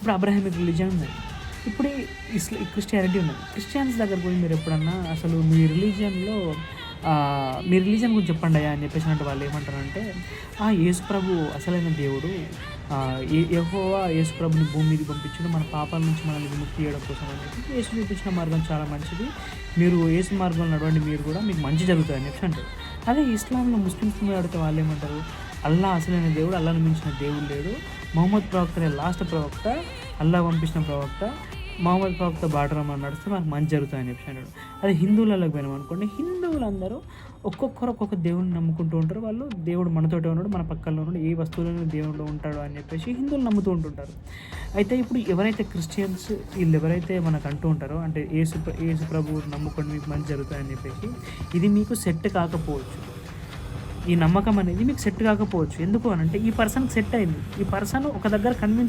ఇప్పుడు Abrahamic religion ఉన్నది. ఇప్పుడు ఇస్లా క్రిస్టియానిటీ ఉన్నది. క్రిస్టియన్స్ దగ్గర పోయి మీరు ఎప్పుడన్నా అసలు మీ రిలీజియన్లో మీ రిలీజియన్ గురించి చెప్పండి అయ్యా అని చెప్పేసి అంటే వాళ్ళు ఏమంటారంటే ఆ యేసు ప్రభు అసలైన దేవుడు ఎహోవా ఏ యేసు ప్రభుని భూమి మీదకి పంపించడం మన పాపాల నుంచి మనల్ని విముక్తి చేయడం కోసం అని చెప్పి యేసు చూపించిన మార్గం చాలా మంచిది. మీరు యేసు మార్గంలో నడవండి మీరు కూడా మీకు మంచి జరుగుతుంది అని చెప్పి అంటారు. అదే ఇస్లాంలో ముస్లిమ్స్ మీద అడిగితే వాళ్ళు ఏమంటారు? అల్లా అసలైన దేవుడు అల్లాను మించిన దేవుడు లేడు. మహమ్మద్ ప్రవక్త అనే లాస్ట్ ప్రవక్త అల్లా పంపించిన ప్రవక్త. మహమ్మద్ ప్రవక్త బాటలో మనం నడిస్తే మనకు మంచి జరుగుతుంది అని చెప్పి అన్నాడు అదే హిందువులలోకి పోయినాం అనుకోండి హిందువులందరూ ఒక్కొక్కరు ఒక్కొక్క దేవుడిని నమ్ముకుంటూ ఉంటారు. వాళ్ళు దేవుడు మనతోటే ఉన్నాడు మన పక్కల్లో ఉన్నాడు ఏ వస్తువులను దేవుడు ఉంటాడు అని చెప్పేసి హిందువులు నమ్ముతూ ఉంటుంటారు. అయితే ఇప్పుడు ఎవరైతే క్రిస్టియన్స్ వీళ్ళు ఎవరైతే మనకు అంటూ ఉంటారో అంటే ఏసు ఏసు ప్రభువు నమ్ముకొని మీకు మంచి జరుగుతాయని చెప్పేసి ఇది మీకు సెట్ కాకపోవచ్చు. ఈ నమ్మకం అనేది మీకు సెట్ కాకపోవచ్చు. ఎందుకు అని అంటే ఈ పర్సన్కి సెట్ అయింది. ఈ పర్సన్ ఒక దగ్గర కన్విన్స్